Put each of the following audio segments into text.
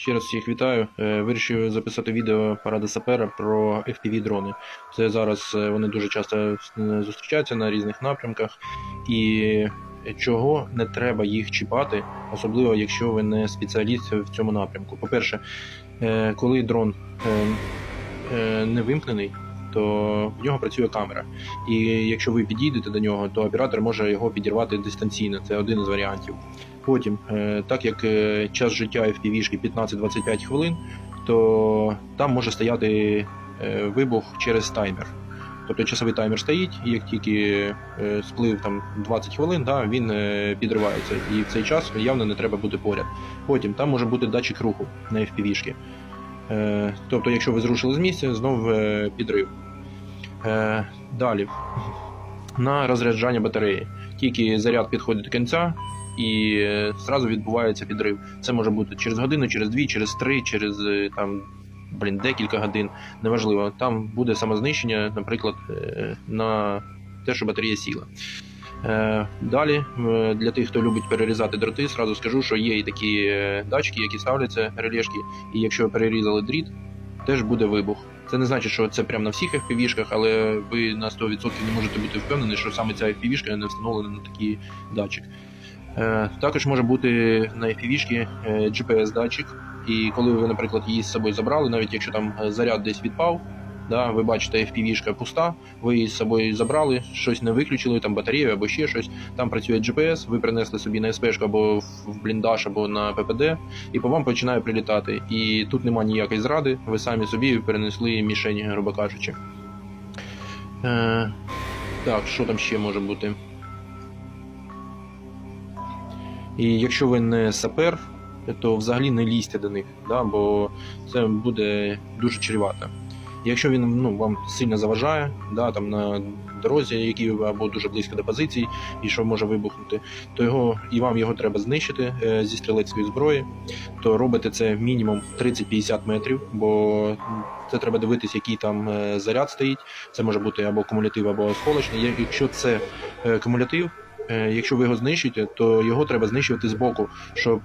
Ще раз всіх вітаю. Е, Вирішив записати відео парада сапера про FPV дрони. Це зараз е, вони дуже часто е, зустрічаються на різних напрямках, і чого не треба їх чіпати, особливо якщо ви не спеціаліст в цьому напрямку. По-перше, коли дрон не вимкнений, то в нього працює камера. І якщо ви підійдете до нього, то оператор може його підірвати дистанційно. Це один із варіантів. Потім, е, так як е, час життя FPV-шки 15-25 хвилин, то там може стояти е, вибух через таймер. Тобто часовий таймер стоїть, і як тільки сплив там 20 хвилин, да, він підривається. І в цей час явно не треба бути поряд. Потім там може бути датчик руху на FPV-шки. Тобто, якщо ви зрушили з місця, знов підрив. Далі. На розряджання батареї. Тільки заряд підходить до кінця, і е, зразу відбувається підрив. Це може бути через годину, через дві, через три, через е, там. Блін, декілька годин, неважливо. Там буде самознищення, наприклад, е, на те, що батарея сіла. Е, Далі, е, для тих, хто любить перерізати дроти, зразу скажу, що є і такі е, датчики, які ставляться релешки, і якщо перерізали дріт, теж буде вибух. Це не значить, що це прямо на всіх FPV-шках, але ви на 100% не можете бути впевнені, що саме ця FPV-шка не встановлена на такий датчик. Е, Також може бути на FPV-шки е, GPS-датчик, і коли ви, наприклад, її з собою забрали, навіть якщо там е, заряд десь відпав, да, ви бачите, FPV-шка пуста, ви її з собою забрали, щось не виключили, там батарею або ще щось. Там працює GPS, ви принесли собі на СПшку або в бліндаж, або на ППД, і по вам починає прилітати. І тут нема ніякої зради, ви самі собі перенесли мішені, грубо кажучи. Е, так, що там ще може бути? І якщо ви не сапер, то взагалі не лізьте до них, да, бо це буде дуже чревато. Якщо він ну, вам сильно заважає, да, там на дорозі, які або дуже близько до позицій, і що може вибухнути, то його і вам його треба знищити е, зі стрілецької зброї, то робите це мінімум 30-50 метрів, бо це треба дивитись, який там е, заряд стоїть. Це може бути або кумулятив, або осколочний. Якщо це е, кумулятив, якщо ви його знищите, то його треба знищувати з боку, щоб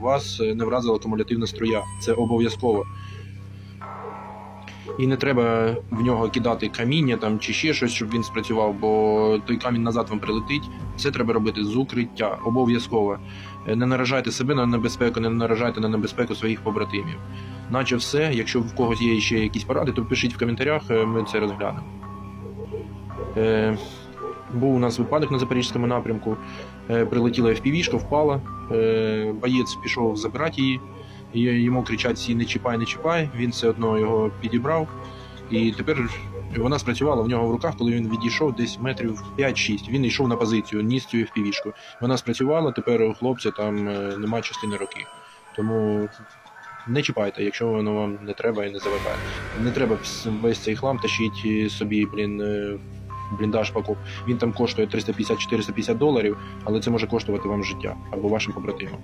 вас не вразила кумулятивна струя. Це обов'язково. І не треба в нього кидати каміння там чи ще щось, щоб він спрацював, бо той камінь назад вам прилетить. Це треба робити з укриття, обов'язково. Е, Не наражайте себе на небезпеку, не наражайте на небезпеку своїх побратимів. Наче все, якщо в когось є ще якісь поради, то пишіть в коментарях, е, ми це розглянемо. Е, був у нас випадок на запорізькому напрямку. Е, прилетіла FPV-шка, впала. Боєць пішов забирати її. Йому кричать всі не чіпай, не чіпай. Він все одно його підібрав. І тепер вона спрацювала в нього в руках, коли він відійшов десь метрів 5-6. Він йшов на позицію, ніс цю FPV-шку. Вона спрацювала, тепер у хлопця там е, немає частини руки. Тому не чіпайте, якщо воно вам не треба і не заважає. Не треба весь цей хлам тащити собі, блін. е, Бліндаж паков. Він там коштує 350-450 доларів, але це може коштувати вам життя або вашим побратимам.